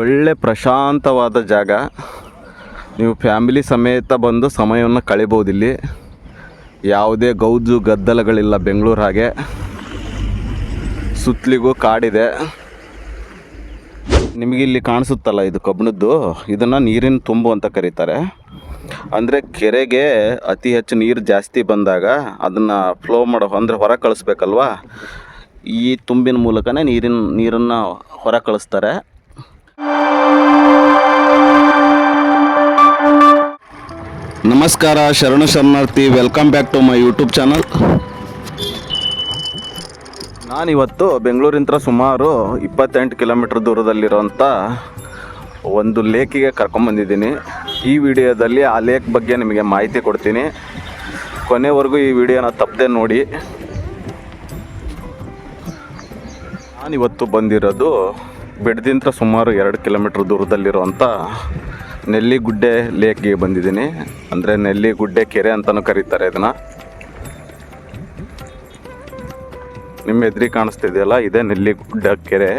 ಒಳ್ಳೆ ಪ್ರಶಾಂತವಾದ ಜಾಗ. ನೀವು ಫ್ಯಾಮಿಲಿ ಸಮೇತ ಬಂದು ಸಮಯವನ್ನು ಕಳಿಬೋದು ಇಲ್ಲಿ. ಯಾವುದೇ ಗೌಜು ಗದ್ದಲಗಳಿಲ್ಲ ಬೆಂಗಳೂರು ಹಾಗೆ. ಸುತ್ತಲಿಗೂ ಕಾಡಿದೆ. ನಿಮಗೆ ಇಲ್ಲಿ ಕಾಣಿಸುತ್ತಲ್ಲ ಇದು ಕಬ್ಬಣದ್ದು? ಇದನ್ನು ನೀರಿನ ತುಂಬು ಅಂತ ಕರೀತಾರೆ. ಅಂದರೆ ಕೆರೆಗೆ ಅತಿ ಹೆಚ್ಚು ನೀರು ಜಾಸ್ತಿ ಬಂದಾಗ ಅದನ್ನು ಫ್ಲೋ ಮಾಡೋ, ಅಂದರೆ ಹೊರ ಕಳಿಸ್ಬೇಕಲ್ವಾ? ಈ ತುಂಬಿನ ಮೂಲಕನೇ ನೀರಿನ, ನೀರನ್ನು ಹೊರ ಕಳಿಸ್ತಾರೆ. ನಮಸ್ಕಾರ, ಶರಣು ಶರಣಾರ್ಥಿ. Welcome back to my YouTube channel ನಾನಿವತ್ತು ಬೆಂಗಳೂರಿಂದ ಸುಮಾರು ಇಪ್ಪತ್ತೆಂಟು ಕಿಲೋಮೀಟ್ರ್ ದೂರದಲ್ಲಿರೋಂಥ ಒಂದು ಲೇಕಿಗೆ ಕರ್ಕೊಂಬಂದಿದ್ದೀನಿ ಈ ವಿಡಿಯೋದಲ್ಲಿ ಆ ಲೇಕ್ ಬಗ್ಗೆ ನಿಮಗೆ ಮಾಹಿತಿ ಕೊಡ್ತೀನಿ. ಕೊನೆವರೆಗೂ ಈ ವಿಡಿಯೋನ ತಪ್ಪದೆ ನೋಡಿ. ನಾನಿವತ್ತು ಬಂದಿರೋದು ಬಿಡ್ದಿಂತ ಸುಮಾರು ಎರಡು ಕಿಲೋಮೀಟ್ರ್ ದೂರದಲ್ಲಿರುವಂಥ ನೆಲ್ಲಿಗುಡ್ಡೆ ಲೇಕ್ಗೆ ಬಂದಿದ್ದೀನಿ. ಅಂದರೆ ನೆಲ್ಲಿಗುಡ್ಡೆ ಕೆರೆ ಅಂತಲೂ ಕರೀತಾರೆ ಇದನ್ನು. ನಿಮ್ಮ ಎದುರಿ ಕಾಣಿಸ್ತಿದೆಯಲ್ಲ, ಇದೇ ನೆಲ್ಲಿಗುಡ್ಡ ಕೆರೆ.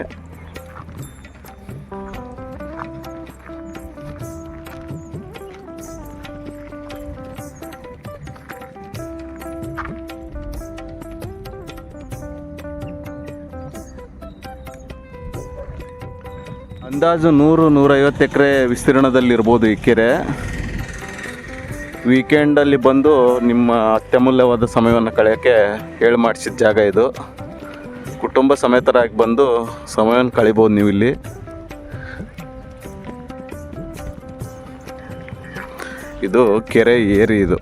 ಅಂದಾಜು ನೂರು ನೂರೈವತ್ತು ಎಕರೆ ವಿಸ್ತೀರ್ಣದಲ್ಲಿರ್ಬೋದು ಈ ಕೆರೆ. ವೀಕೆಂಡಲ್ಲಿ ಬಂದು ನಿಮ್ಮ ಅತ್ಯಮೂಲ್ಯವಾದ ಸಮಯವನ್ನು ಕಳೆಯೋಕ್ಕೆ ಹೇಳಿ ಮಾಡಿಸಿದ ಜಾಗ ಇದು. ಕುಟುಂಬ ಸಮೇತರಾಗಿ ಬಂದು ಸಮಯವನ್ನು ಕಳಿಬೋದು ನೀವು ಇಲ್ಲಿ. ಇದು ಕೆರೆ ಏರಿ ಇದು.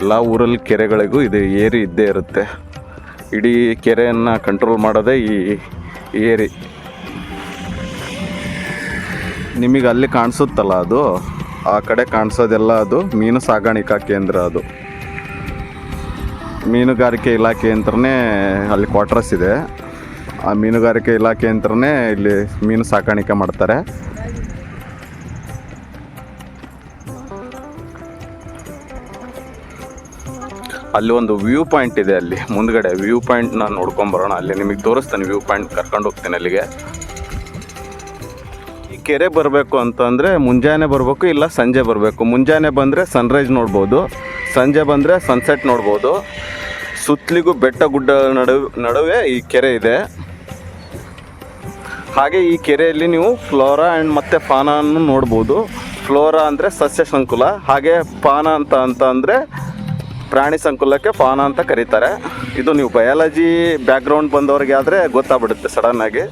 ಎಲ್ಲ ಊರಲ್ಲಿ ಕೆರೆಗಳಿಗೂ ಇದು ಏರಿ ಇದ್ದೇ ಇರುತ್ತೆ. ಇಡೀ ಕೆರೆಯನ್ನು ಕಂಟ್ರೋಲ್ ಮಾಡೋದೇ ಈ ಏರಿ. ನಿಮಗೆ ಅಲ್ಲಿ ಕಾಣಿಸುತ್ತಲ್ಲ ಅದು? ಆ ಕಡೆ ಕಾಣಿಸೋದೆಲ್ಲ ಅದು ಮೀನು ಸಾಗಾಣಿಕಾ ಕೇಂದ್ರ ಅದು. ಮೀನುಗಾರಿಕೆ ಇಲಾಖೆ ಅಂತಲೇ ಅಲ್ಲಿ ಕ್ವಾರ್ಟರ್ಸ್ ಇದೆ. ಆ ಮೀನುಗಾರಿಕೆ ಇಲಾಖೆ ಅಂತಲೇ ಇಲ್ಲಿ ಮೀನು ಸಾಕಾಣಿಕೆ ಮಾಡ್ತಾರೆ. ಅಲ್ಲಿ ಒಂದು ವ್ಯೂ ಪಾಯಿಂಟ್ ಇದೆ ಅಲ್ಲಿ, ಮುಂದ್ಗಡೆ. ವ್ಯೂ ಪಾಯಿಂಟ್ ನಾನು ನೋಡ್ಕೊಂಬರೋಣ. ಅಲ್ಲಿ ನಿಮಗೆ ತೋರಿಸ್ತಾನೆ ವ್ಯೂ ಪಾಯಿಂಟ್, ಕರ್ಕೊಂಡು ಹೋಗ್ತೇನೆ ಅಲ್ಲಿಗೆ. ಕೆರೆ ಬರಬೇಕು ಅಂತಂದರೆ ಮುಂಜಾನೆ ಬರಬೇಕು ಇಲ್ಲ ಸಂಜೆ ಬರಬೇಕು. ಮುಂಜಾನೆ ಬಂದರೆ ಸನ್ರೈಸ್ ನೋಡ್ಬೋದು, ಸಂಜೆ ಬಂದರೆ ಸನ್ಸೆಟ್ ನೋಡ್ಬೋದು. ಸುತ್ತಲಿಗೂ ಬೆಟ್ಟ ಗುಡ್ಡ ನಡುವೆ ನಡುವೆ ಈ ಕೆರೆ ಇದೆ. ಹಾಗೆ ಈ ಕೆರೆಯಲ್ಲಿ ನೀವು ಫ್ಲೋರಾ ಆ್ಯಂಡ್ ಮತ್ತು ಪಾನನ್ನು ನೋಡ್ಬೋದು. ಫ್ಲೋರಾ ಅಂದರೆ ಸಸ್ಯ ಸಂಕುಲ, ಹಾಗೆ ಪಾನ ಅಂತ ಅಂತ ಅಂದರೆ ಪ್ರಾಣಿ ಸಂಕುಲಕ್ಕೆ ಪಾನ ಅಂತ ಕರೀತಾರೆ. ಇದು ನೀವು ಬಯಾಲಜಿ ಬ್ಯಾಕ್ಗ್ರೌಂಡ್ ಬಂದವರಿಗೆ ಆದರೆ ಗೊತ್ತಾಗ್ಬಿಡುತ್ತೆ ಸಡನ್ನಾಗಿ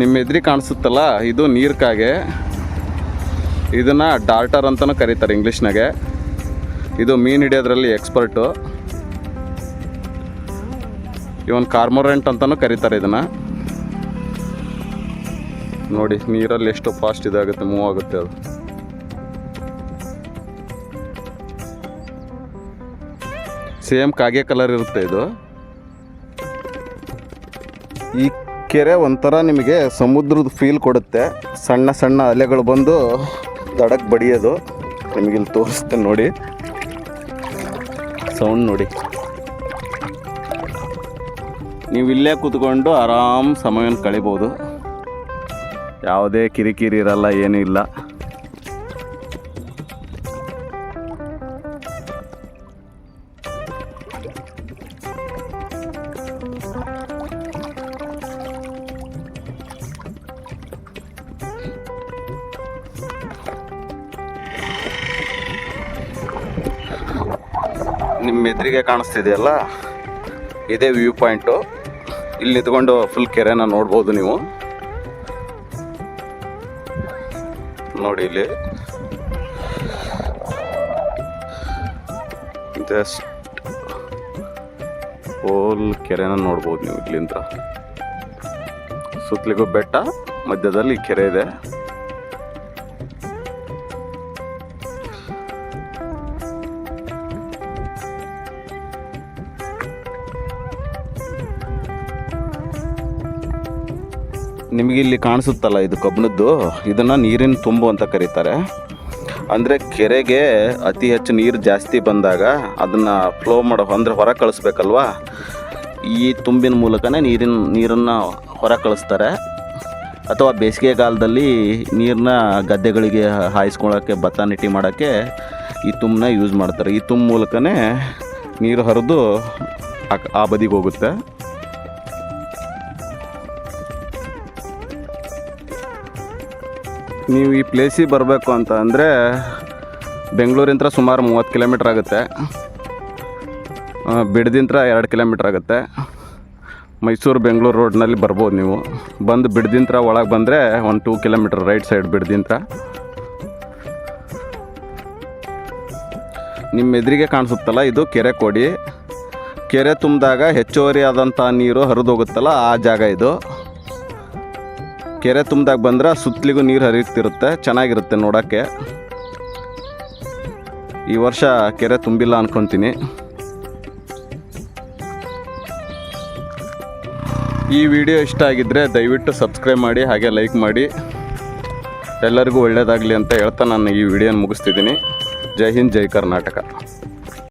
ನಿಮ್ಮ ಎದ್ರಿ ಕಾಣಿಸುತ್ತಲ್ಲ, ಇದು ನೀರು ಕಾಗೆ. ಇದನ್ನು ಡಾರ್ಟರ್ ಅಂತಲೂ ಕರೀತಾರೆ ಇಂಗ್ಲೀಷ್ನಾಗೆ. ಇದು ಮೀನು ಹಿಡಿಯೋದ್ರಲ್ಲಿ ಎಕ್ಸ್ಪರ್ಟು. ಇವನ್ ಕಾರ್ಮೊರೆಂಟ್ ಅಂತಲೂ ಕರೀತಾರೆ ಇದನ್ನು. ನೋಡಿ, ನೀರಲ್ಲಿ ಎಷ್ಟು ಫಾಸ್ಟ್ ಇದಾಗುತ್ತೆ ಮೂವ್ ಆಗುತ್ತೆ ಅದು. ಸೇಮ್ ಕಾಗೆ ಕಲರ್ ಇರುತ್ತೆ ಇದು. ಈ ಕೆರೆ ಒಂಥರ ನಿಮಗೆ ಸಮುದ್ರದ ಫೀಲ್ ಕೊಡುತ್ತೆ. ಸಣ್ಣ ಸಣ್ಣ ಅಲೆಗಳು ಬಂದು ದಡಕ್ಕೆ ಬಡಿಯೋದು. ನಿಮಗಿಲ್ಲಿ ತೋರಿಸ್ತೇನೆ ನೋಡಿ. ಸೌಂಡ್ ನೋಡಿ. ನೀವು ಇಲ್ಲೇ ಕೂತ್ಕೊಂಡು ಆರಾಮ್ ಸಮಯವನ್ನು ಕಳಿಬೋದು. ಯಾವುದೇ ಕಿರಿಕಿರಿ ಇರಲ್ಲ, ಏನೂ ಇಲ್ಲ. ನಿಮ್ಮ ಎದುರಿಗೆ ಕಾಣಿಸ್ತಿದೆಯಲ್ಲ? ಇದೇ ವ್ಯೂ ಪಾಯಿಂಟು ಇಲ್ಲಿ ನಿಂತ್ಕೊಂಡು ಫುಲ್ ಕೆರೆನ ನೋಡ್ಬೋದು ನೀವು. ನೋಡಿ ಇಲ್ಲಿ. ಜಸ್ಟ್ ಫುಲ್ ಕೆರೆನ ನೋಡ್ಬೋದು ನೀವು ಇಲ್ಲಿಂದ. ಸುತ್ತಲಿಗೂ ಬೆಟ್ಟ, ಮಧ್ಯದಲ್ಲಿ ಕೆರೆ ಇದೆ. ನಿಮಗೆ ಇಲ್ಲಿ ಕಾಣಿಸುತ್ತಲ್ಲ ಇದು ಕಬ್ಬಣದ್ದು? ಇದನ್ನು ನೀರಿನ ತುಂಬು ಅಂತ ಕರೀತಾರೆ. ಅಂದರೆ ಕೆರೆಗೆ ಅತಿ ಹೆಚ್ಚು ನೀರು ಜಾಸ್ತಿ ಬಂದಾಗ ಅದನ್ನು ಫ್ಲೋ ಮಾಡೋ, ಅಂದರೆ ಹೊರ ಕಳಿಸ್ಬೇಕಲ್ವಾ? ಈ ತುಂಬಿನ ಮೂಲಕನೇ ನೀರಿನ, ನೀರನ್ನು ಹೊರ ಕಳಿಸ್ತಾರೆ. ಅಥವಾ ಬೇಸಿಗೆಗಾಲದಲ್ಲಿ ನೀರನ್ನ ಗದ್ದೆಗಳಿಗೆ ಹಾಯಿಸ್ಕೊಳ್ಳೋಕ್ಕೆ ಭತ್ತ ನೆಟ್ಟಿ ಮಾಡೋಕ್ಕೆ ಈ ತುಂಬನ್ನ ಯೂಸ್ ಮಾಡ್ತಾರೆ. ಈ ತುಂಬ ಮೂಲಕನೇ ನೀರು ಹರಿದು ಆ ಬದಿಗೆ ಹೋಗುತ್ತೆ. ನೀವು ಈ ಪ್ಲೇಸಿಗೆ ಬರಬೇಕು ಅಂತ ಅಂದರೆ ಬೆಂಗಳೂರಿಂತ್ರ ಸುಮಾರು ಮೂವತ್ತು ಕಿಲೋಮೀಟ್ರ್ ಆಗುತ್ತೆ. ಬಿಡದಿಂತ್ರ ಎರಡು ಕಿಲೋಮೀಟ್ರ್ ಆಗುತ್ತೆ. ಮೈಸೂರು ಬೆಂಗಳೂರು ರೋಡ್ನಲ್ಲಿ ಬರ್ಬೋದು ನೀವು. ಬಂದು ಬಿಡದಿಂತ್ರ ಒಳಗೆ ಬಂದರೆ ಒಂದು ಟೂ ಕಿಲೋಮೀಟ್ರ್ ರೈಟ್ ಸೈಡ್ ಬಿಡದಿಂತ್ರ. ನಿಮ್ಮ ಎದುರಿಗೆ ಕಾಣಿಸುತ್ತಲ್ಲ, ಇದು ಕೆರೆ ಕೊಡಿ. ಕೆರೆ ತುಂಬಿದಾಗ ಹೆಚ್ಚುವರಿ ಆದಂಥ ನೀರು ಹರಿದೋಗುತ್ತಲ್ಲ, ಆ ಜಾಗ ಇದು. ಕೆರೆ ತುಂಬಿದಾಗ ಬಂದ್ರೆ ಸುತ್ತಲಿಗೂ ನೀರು ಹರಿಯುತ್ತಿರುತ್ತೆ, ಚೆನ್ನಾಗಿರುತ್ತೆ ನೋಡೋಕ್ಕೆ. ಈ ವರ್ಷ ಕೆರೆ ತುಂಬಿಲ್ಲ ಅನ್ಕೊತೀನಿ. ಈ ವಿಡಿಯೋ ಇಷ್ಟ ಆಗಿದ್ದರೆ ದಯವಿಟ್ಟು ಸಬ್ಸ್ಕ್ರೈಬ್ ಮಾಡಿ, ಹಾಗೆ ಲೈಕ್ ಮಾಡಿ. ಎಲ್ಲರಿಗೂ ಒಳ್ಳೆಯದಾಗಲಿ ಅಂತ ಹೇಳ್ತಾ ನಾನು ಈ ವಿಡಿಯೋನ ಮುಗಿಸ್ತಿದ್ದೀನಿ. ಜೈ ಹಿಂದ್, ಜೈ ಕರ್ನಾಟಕ.